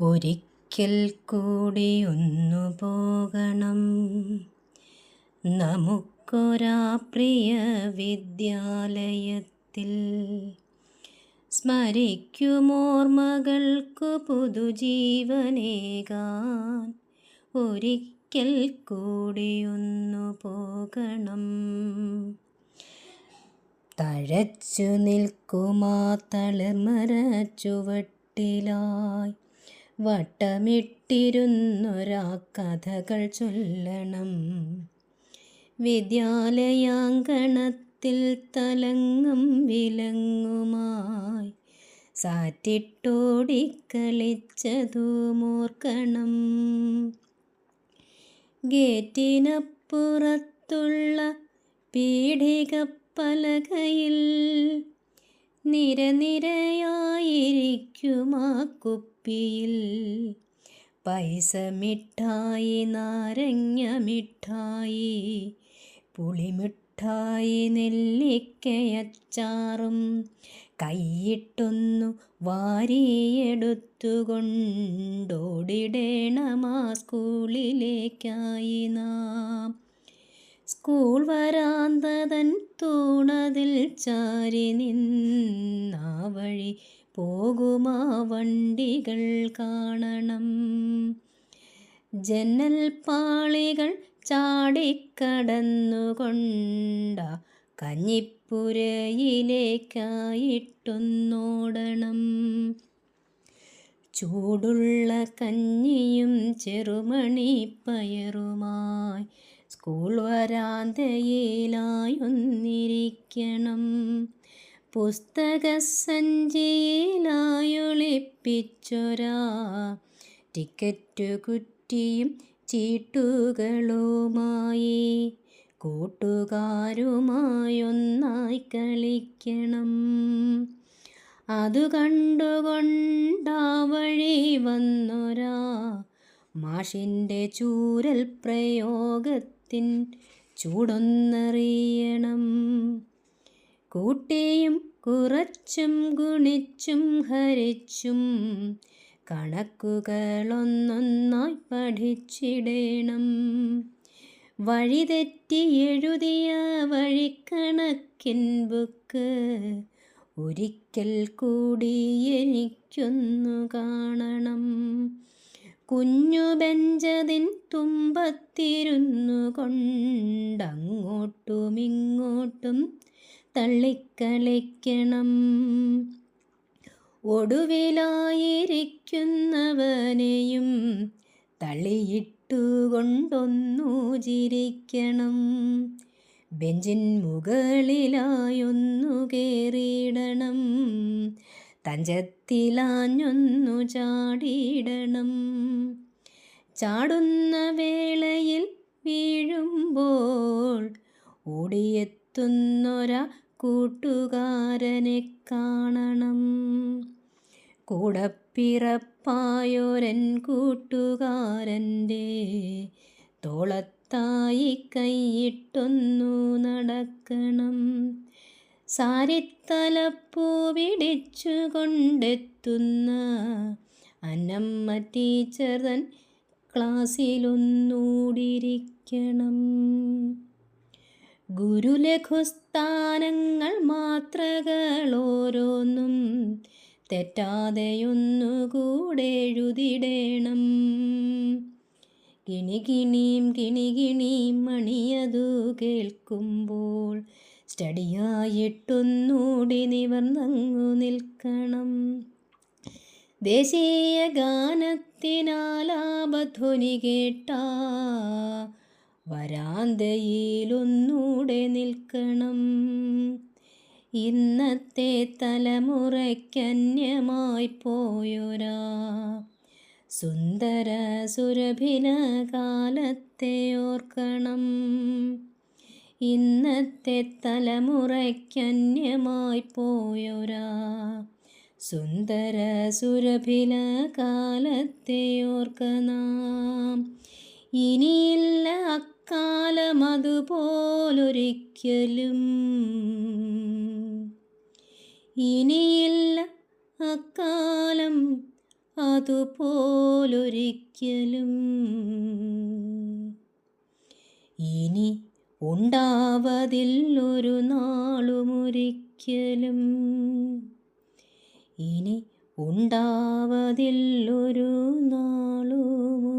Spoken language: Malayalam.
ഒരിക്കൽ കൂടി ഒന്നു പോകണം. നമുക്കൊരാ പ്രിയ വിദ്യാലയത്തിൽ സ്മരിക്കുമോർമകൾക്കു പുതുജീവനേകാൻ ഒരിക്കൽ കൂടി ഒന്നു പോകണം. തഴച്ചു നിൽക്കുമാ തളിർമര ചുവട്ടിലായി വട്ടമിട്ടിരുന്നൊരാ കഥകൾ ചൊല്ലണം. വിദ്യാലയാങ്കണത്തിൽ തലങ്ങും വിലങ്ങുമായി സാറ്റിട്ടോടിക്കളിച്ചതു മൂർക്കണം ഗേറ്റിനപ്പുറത്തുള്ള പീഠികപ്പലകയിൽ നിരനിരയായിരിക്കുമാ കുപ്പിയിൽ പൈസ മിഠായി നാരങ്ങ മിഠായി പുളിമിഠായി നെല്ലിക്കയച്ചാറും കൈയിട്ടൊന്നു വാരിയെടുത്തുകൊണ്ടോടിടേണമാ സ്കൂളിലേക്കായി നാം. സ്കൂൾ വരാന്തതൻ തൂണതിൽ ചാരി നിന്നാ വഴി പോകുമാ വണ്ടികൾ കാണണം. ജനൽ പാളികൾ ചാടിക്കടന്നുകൊണ്ട കഞ്ഞിപ്പുരയിലേക്കായിട്ടൊന്നോടണം. ചൂടുള്ള കഞ്ഞിയും ചെറുമണിപ്പയറുമായി സ്കൂൾ വരാന്തയിലായൊന്നിരിക്കണം. പുസ്തകസഞ്ചിയിലായൊളിപ്പിച്ചൊരാ ടിക്കറ്റ് കുറ്റിയും ചീട്ടുകളുമായി കൂട്ടുകാരുമായൊന്നായി കളിക്കണം. അതു കണ്ടുകൊണ്ടാവഴി വന്നൊരാ. മാഷിന്റെ ചൂരൽ പ്രയോഗത്തിൻ ചൂടൊന്നറിയണം. കൂട്ടിയും കുറച്ചും ഗുണിച്ചും ഹരിച്ചും കണക്കുകളൊന്നൊന്നായി പഠിച്ചിടണം. വഴിതെറ്റി എഴുതിയ വഴിക്കണക്കിൻ ബുക്ക് ഒരിക്കൽ കൂടി എനിക്കൊന്നു കാണണം. കുഞ്ഞു ബെഞ്ചതിൻ തുമ്പത്തിരുന്നു കൊണ്ടങ്ങോട്ടും ഇങ്ങോട്ടും തള്ളിക്കളിക്കണം. ഒടുവിലായിരിക്കുന്നവനെയും തള്ളിയിട്ടുകൊണ്ടൊന്നു ചിരിക്കണം. ബെഞ്ചിൻ മുകളിലായൊന്നു കയറിയിടണം തഞ്ചത്തിലാഞ്ഞൊന്നു ചാടിയിടണം. ചാടുന്ന വേളയിൽ വീഴുമ്പോൾ ഓടിയെത്തുന്നൊരാ കൂട്ടുകാരനെ കാണണം. കൂടപ്പിറപ്പായൊരൻ കൂട്ടുകാരന്റെ തോളത്തായി കൈയിട്ടൊന്നു നടക്കണം. സാരിത്തലപ്പൂ പിടിച്ചു കൊണ്ടെത്തുന്ന അന്നമ്മ ടീച്ചർ തൻ ക്ലാസ്സിലൊന്നൂടിരിക്കണം ഗുരുലഘുസ്ഥാനങ്ങൾ മാത്രകളോരോന്നും തെറ്റാതെയൊന്നുകൂടെ എഴുതിടേണം കിണികിണിയും കിണികിണിയും മണിയതു കേൾക്കുമ്പോൾ സ്റ്റഡിയായിട്ടൊന്നൂടി നിവർന്നങ്ങു നിൽക്കണം. ദേശീയ ഗാനത്തിനാലാപധ്വനി കേട്ട വരാന്തയിലൊന്നൂടെ നിൽക്കണം. ഇന്നത്തെ തലമുറയ്ക്കന്യമായി പോയൊരാ സുന്ദര സുരഭിന കാലത്തെ ഓർക്കണം. ഇന്നത്തെ തലമുറയ്ക്കന്യമായി പോയൊരാ. സുന്ദര സുരഭില കാലത്തെ ഓർക്കനാം ഇനിയില്ല അക്കാലം അതുപോലൊരിക്കലും. ഇനിയില്ല അക്കാലം അതുപോലൊരിക്കലും. ഇനി ഉണ്ടാവതില്ലൊരു നാളുമൊരിക്കലും. ഇനി ഉണ്ടാവതിൽ ഉണ്ടാവതില്ലൊരു നാളുമൊരിക്കലും.